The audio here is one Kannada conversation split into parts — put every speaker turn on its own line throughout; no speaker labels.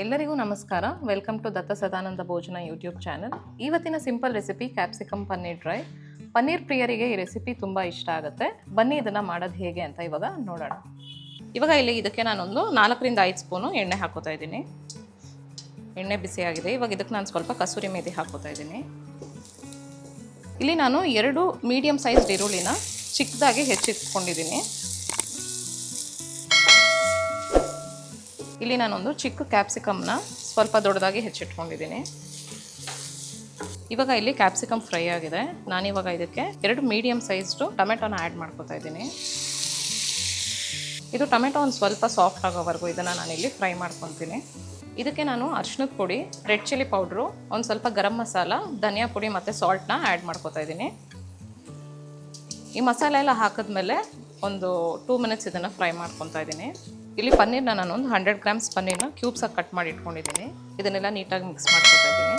ಎಲ್ಲರಿಗೂ ನಮಸ್ಕಾರ. Welcome to Datta Sadananda Bhojana YouTube channel ಇವತ್ತಿನ simple recipe capsicum paneer dry paneer ಪ್ರಿಯರಿಗೆ ಈ ರೆಸಿಪಿ ತುಂಬ ಇಷ್ಟ ಆಗುತ್ತೆ. ಬನ್ನಿ ಇದನ್ನು ಮಾಡೋದು ಹೇಗೆ ಅಂತ ಇವಾಗ ನೋಡೋಣ. ಇವಾಗ ಇಲ್ಲಿ ಇದಕ್ಕೆ ನಾನೊಂದು ನಾಲ್ಕರಿಂದ ಐದು ಸ್ಪೂನು ಎಣ್ಣೆ ಹಾಕೋತಾ ಇದ್ದೀನಿ. ಎಣ್ಣೆ ಬಿಸಿಯಾಗಿದೆ. ಇವಾಗ ಇದಕ್ಕೆ ನಾನು ಸ್ವಲ್ಪ ಕಸೂರಿ ಮೇಥಿ ಹಾಕೋತಾ ಇದ್ದೀನಿ. ಇಲ್ಲಿ ನಾನು ಎರಡು ಮೀಡಿಯಮ್ ಸೈಜ್ ಈರುಳ್ಳಿನ ಚಿಕ್ಕದಾಗಿ ಹೆಚ್ಚಿಟ್ಕೊಂಡಿದ್ದೀನಿ. ಇಲ್ಲಿ ನಾನೊಂದು ಚಿಕ್ಕ ಕ್ಯಾಪ್ಸಿಕಮ್ನ ಸ್ವಲ್ಪ ದೊಡ್ಡದಾಗಿ ಹೆಚ್ಚಿಟ್ಕೊಂಡಿದ್ದೀನಿ. ಇವಾಗ ಇಲ್ಲಿ ಕ್ಯಾಪ್ಸಿಕಮ್ ಫ್ರೈ ಆಗಿದೆ. ನಾನಿವಾಗ ಇದಕ್ಕೆ ಎರಡು ಮೀಡಿಯಮ್ ಸೈಜ್ಡು ಟೊಮೆಟೊನ ಆ್ಯಡ್ ಮಾಡ್ಕೊತಾ ಇದ್ದೀನಿ. ಇದು ಟೊಮೆಟೊ ಒಂದು ಸ್ವಲ್ಪ ಸಾಫ್ಟ್ ಆಗೋವರೆಗೂ ಇದನ್ನು ನಾನಿಲ್ಲಿ ಫ್ರೈ ಮಾಡ್ಕೊತೀನಿ. ಇದಕ್ಕೆ ನಾನು ಅರ್ಶಿನದ ಪುಡಿ ರೆಡ್ ಚಿಲ್ಲಿ ಪೌಡ್ರು ಒಂದು ಸ್ವಲ್ಪ ಗರಂ ಮಸಾಲ, ಧನಿಯಾ ಪುಡಿ ಮತ್ತು ಸಾಲ್ಟ್ನ ಆ್ಯಡ್ ಮಾಡ್ಕೋತಾ ಇದ್ದೀನಿ. ಈ ಮಸಾಲೆ ಎಲ್ಲ ಹಾಕಿದ್ಮೇಲೆ ಒಂದು ಟೂ ಮಿನಿಟ್ಸ್ ಇದನ್ನು ಫ್ರೈ ಮಾಡ್ಕೊತಾ ಇದ್ದೀನಿ. ಇಲ್ಲಿ ಪನ್ನೀರ್ನ ನಾನು ಒಂದು ಹಂಡ್ರೆಡ್ ಗ್ರಾಮ್ಸ್ ಪನ್ನೀರ್ನ ಕ್ಯೂಬ್ಸಾಗಿ ಕಟ್ ಮಾಡಿ ಇಟ್ಕೊಂಡಿದ್ದೀನಿ. ಇದನ್ನೆಲ್ಲ ನೀಟಾಗಿ ಮಿಕ್ಸ್ ಮಾಡ್ಕೊತಾ ಇದ್ದೀನಿ.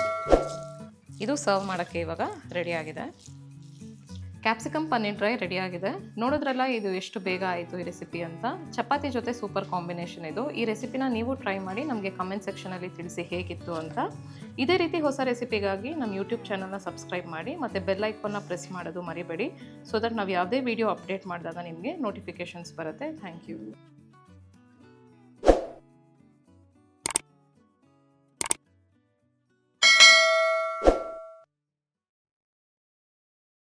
ಇದು ಸರ್ವ್ ಮಾಡೋಕ್ಕೆ ಇವಾಗ ರೆಡಿಯಾಗಿದೆ ಕ್ಯಾಪ್ಸಿಕಮ್ ಪನ್ನೀರ್ ಡ್ರೈ ರೆಡಿಯಾಗಿದೆ ನೋಡಿದ್ರಲ್ಲ ಇದು ಎಷ್ಟು ಬೇಗ ಆಯಿತು ಈ ರೆಸಿಪಿ ಅಂತ. ಚಪಾತಿ ಜೊತೆ ಸೂಪರ್ ಕಾಂಬಿನೇಷನ್ ಇದು. ಈ ರೆಸಿಪಿನ ನೀವು ಟ್ರೈ ಮಾಡಿ ನಮಗೆ ಕಮೆಂಟ್ ಸೆಕ್ಷನಲ್ಲಿ ತಿಳಿಸಿ ಹೇಗಿತ್ತು ಅಂತ. ಇದೇ ರೀತಿ ಹೊಸ ರೆಸಿಪಿಗಾಗಿ ನಮ್ಮ ಯೂಟ್ಯೂಬ್ ಚಾನಲ್ನ ಸಬ್ಸ್ಕ್ರೈಬ್ ಮಾಡಿ, ಮತ್ತು ಬೆಲ್ ಐಕನ್ನ ಪ್ರೆಸ್ ಮಾಡೋದು ಮರಿಬೇಡಿ. ಸೊ ದಟ್ ನಾವು ಯಾವುದೇ ವೀಡಿಯೋ ಅಪ್ಡೇಟ್ ಮಾಡಿದಾಗ ನಿಮಗೆ ನೋಟಿಫಿಕೇಷನ್ಸ್ ಬರುತ್ತೆ. Thank you